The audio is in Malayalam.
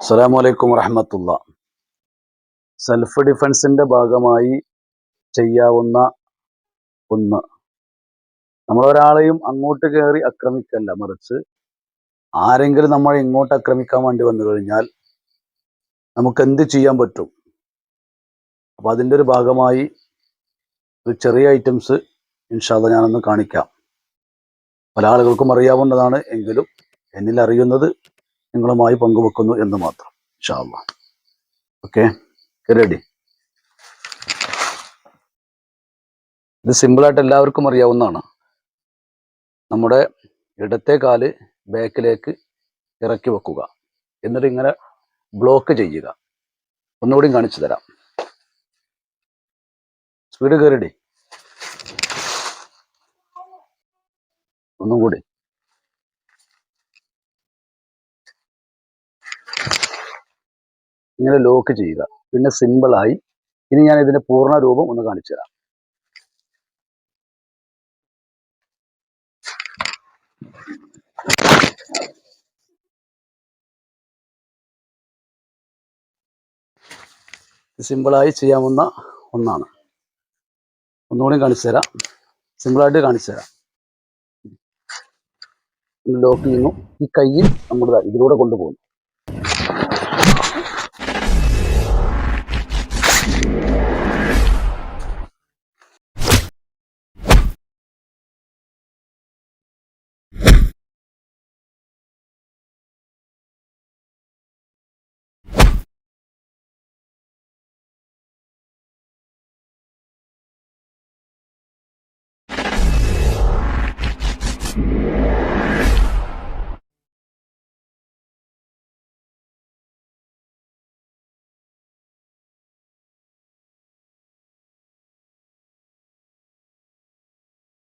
അസ്സലാമു അലൈക്കും വറഹമത്തുള്ള. സെൽഫ് ഡിഫൻസിന്റെ ഭാഗമായി ചെയ്യാവുന്ന ഒന്ന്. നമ്മളൊരാളെയും അങ്ങോട്ട് കയറി ആക്രമിക്കല്ല മറിച്ച് ആരെങ്കിലും നമ്മളെ ഇങ്ങോട്ട് ആക്രമിക്കാൻ വേണ്ടി വന്നു കഴിഞ്ഞാൽ നമുക്ക് എന്ത് ചെയ്യാൻ പറ്റും? അപ്പൊ അതിന്റെ ഒരു ഭാഗമായി ഒരു ചെറിയ ഐറ്റംസ് ഇൻഷാല്ല ഞാനൊന്ന് കാണിക്കാം. പല ആളുകൾക്കും അറിയാവുന്നതാണ് എങ്കിലും എന്നിൽ അറിയുന്നത് നിങ്ങളുമായി പങ്കുവെക്കുന്നു എന്ന് മാത്രം ഇൻഷാല്ല ഓക്കെ റെഡി ഇത് സിമ്പിളായിട്ട് എല്ലാവർക്കും അറിയാവുന്നതാണ്. നമ്മുടെ ഇടത്തെ കാൽ ബാക്കിലേക്ക് ഇറക്കി വെക്കുക. എന്നിട്ട് ഇങ്ങനെ ബ്ലോക്ക് ചെയ്യുക. ഒന്നുകൂടി കാണിച്ചു തരാം. സ്പീഡ് കയറിടി ഒന്നും കൂടി ഇങ്ങനെ ലോക്ക് ചെയ്യുക. പിന്നെ സിമ്പിളായി ഇനി ഞാൻ ഇതിന്റെ പൂർണ രൂപം ഒന്ന് കാണിച്ചു തരാം. സിമ്പിളായി ചെയ്യാവുന്ന ഒന്നാണ്. ഒന്നുകൂടി കാണിച്ചു തരാം. സിമ്പിളായിട്ട് കാണിച്ചു തരാം. ലോക്ക് ചെയ്യുന്നു. ഈ കയ്യിൽ നമ്മുടെ ഇതിലൂടെ കൊണ്ടുപോകുന്നു.